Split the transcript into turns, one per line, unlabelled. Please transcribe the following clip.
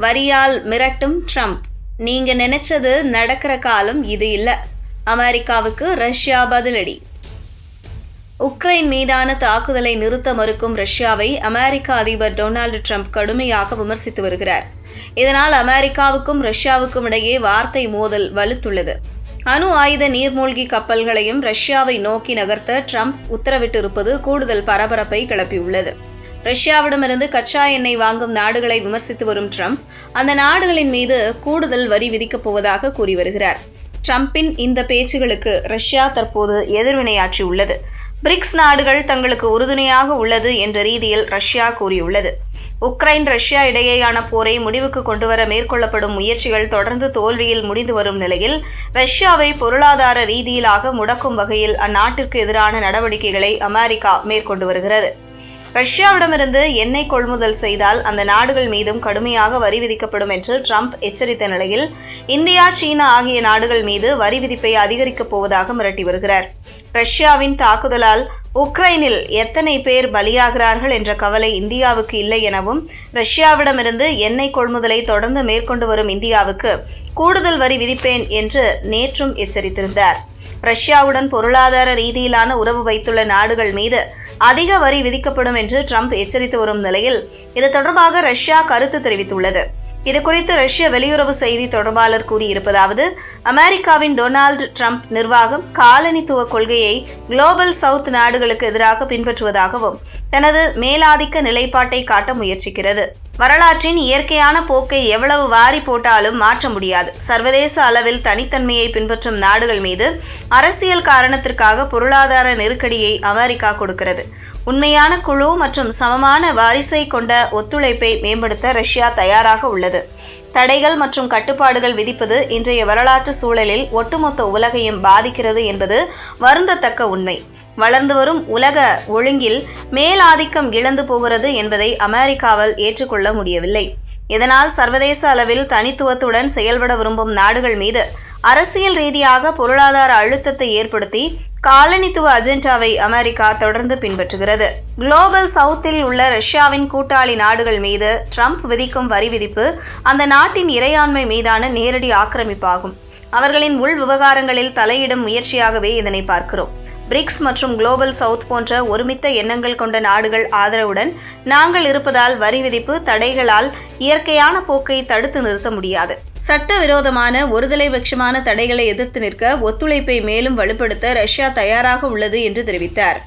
வரியால் மிரட்டும் ட்ரம்ப். நீங்க நினைச்சது நடக்கிற காலம் இது இல்ல. அமெரிக்காவுக்கு ரஷ்யா பதிலடி. உக்ரைன் மீதான தாக்குதலை நிறுத்த மறுக்கும் ரஷ்யாவை அமெரிக்க அதிபர் டொனால்டு ட்ரம்ப் கடுமையாக விமர்சித்து வருகிறார். இதனால் அமெரிக்காவுக்கும் ரஷ்யாவுக்கும் இடையே வார்த்தை மோதல் வலுத்துள்ளது. அணு ஆயுத நீர்மூழ்கி கப்பல்களையும் ரஷ்யாவை நோக்கி நகர்த்த ட்ரம்ப் உத்தரவிட்டிருப்பது கூடுதல் பரபரப்பை கிளப்பியுள்ளது. ரஷ்யாவிடமிருந்து கச்சா எண்ணெய் வாங்கும் நாடுகளை விமர்சித்து வரும் ட்ரம்ப் அந்த நாடுகளின் மீது கூடுதல் வரி விதிக்கப் போவதாக கூறி வருகிறார். ட்ரம்பின் இந்த பேச்சுகளுக்கு ரஷ்யா தற்போது எதிர்வினையாற்றியுள்ளது பிரிக்ஸ் நாடுகள் தங்களுக்கு உறுதுணையாக உள்ளது என்ற ரீதியில் ரஷ்யா கூறியுள்ளது. உக்ரைன் ரஷ்யா இடையேயான போரை முடிவுக்கு கொண்டுவர மேற்கொள்ளப்படும் முயற்சிகள் தொடர்ந்து தோல்வியில் முடிந்து வரும் நிலையில் ரஷ்யாவை பொருளாதார ரீதியிலாக முடக்கும் வகையில் அந்நாட்டிற்கு எதிரான நடவடிக்கைகளை அமெரிக்கா மேற்கொண்டு வருகிறது. ரஷ்யாவிடமிருந்து எண்ணெய் கொள்முதல் செய்தால் அந்த நாடுகள் மீதும் கடுமையாக வரி விதிக்கப்படும் என்று ட்ரம்ப் எச்சரித்த நிலையில் இந்தியா சீனா ஆகிய நாடுகள் மீது வரி விதிப்பை அதிகரிக்கப் போவதாக மிரட்டி வருகிறார். ரஷ்யாவின் தாக்குதலால் உக்ரைனில் எத்தனை பேர் பலியாகிறார்கள் என்ற கவலை இந்தியாவுக்கு இல்லை எனவும் ரஷ்யாவிடமிருந்து எண்ணெய் கொள்முதலை தொடர்ந்து மேற்கொண்டு வரும் இந்தியாவுக்கு கூடுதல் வரி விதிப்பேன் என்று நேற்றும் எச்சரித்திருந்தார். ரஷ்யாவுடன் பொருளாதார ரீதியிலான உறவு வைத்துள்ள நாடுகள் மீது அதிக வரி விதிக்கப்படும் என்று ட்ரம்ப் எச்சரித்து வரும் நிலையில் இது தொடர்பாக ரஷ்யா கருத்து தெரிவித்துள்ளது. இதுகுறித்து ரஷ்ய வெளியுறவு செய்தி தொடர்பாளர் கூறியிருப்பதாவது அமெரிக்காவின் டொனால்டு ட்ரம்ப் நிர்வாகம் காலனித்துவ கொள்கையை குளோபல் சவுத் நாடுகளுக்கு எதிராக பின்பற்றுவதாகவும் தனது மேலாதிக்க நிலைப்பாட்டை காட்ட முயற்சிக்கிறது. வரலாற்றின் இயற்கையான போக்கை எவ்வளவு வாரி போட்டாலும் மாற்ற முடியாது. சர்வதேச அளவில் தனித்தன்மையை பின்பற்றும் நாடுகள் மீது அரசியல் காரணத்திற்காக பொருளாதார நெருக்கடியை அமெரிக்கா கொடுக்கிறது. உண்மையான குழு மற்றும் சமமான வாரிசை கொண்ட ஒத்துழைப்பை மேம்படுத்த ரஷ்யா தயாராக உள்ளது. தடைகள் மற்றும் கட்டுப்பாடுகள் விதிப்பது இன்றைய வரலாற்று சூழலில் ஒட்டுமொத்த உலகையும் பாதிக்கிறது என்பது வருந்தத்தக்க உண்மை. வளர்ந்து வரும் உலக ஒழுங்கில் மேலாதிக்கம் இழந்து போகிறது என்பதை அமெரிக்காவால் ஏற்றுக்கொள்ள முடியவில்லை. இதனால் சர்வதேச அளவில் தனித்துவத்துடன் செயல்பட விரும்பும் நாடுகள் மீது அரசியல் ரீதியாக பொருளாதார அழுத்தத்தை ஏற்படுத்தி காலனித்துவ அஜெண்டாவை அமெரிக்கா தொடர்ந்து பின்பற்றுகிறது. குளோபல் சவுத்தில் உள்ள ரஷ்யாவின் கூட்டாளி நாடுகள் மீது ட்ரம்ப் விதிக்கும் வரி விதிப்பு அந்த நாட்டின் இறையாண்மை மீதான நேரடி ஆக்கிரமிப்பாகும். அவர்களின் உள் விவகாரங்களில் தலையிடும் முயற்சியாகவே இதனை பார்க்கிறோம். பிரிக்ஸ் மற்றும் குளோபல் சவுத் போன்ற ஒருமித்த எண்ணங்கள் கொண்ட நாடுகள் ஆதரவுடன் நாங்கள் இருப்பதால் வரி விதிப்பு தடைகளால் இயற்கையான போக்கை தடுத்து நிறுத்த முடியாது. சட்டவிரோதமான ஒருதலை பட்சமான தடைகளை எதிர்த்து நிற்க ஒத்துழைப்பை மேலும் வலுப்படுத்த ரஷ்யா தயாராக உள்ளது என்று தெரிவித்தார்.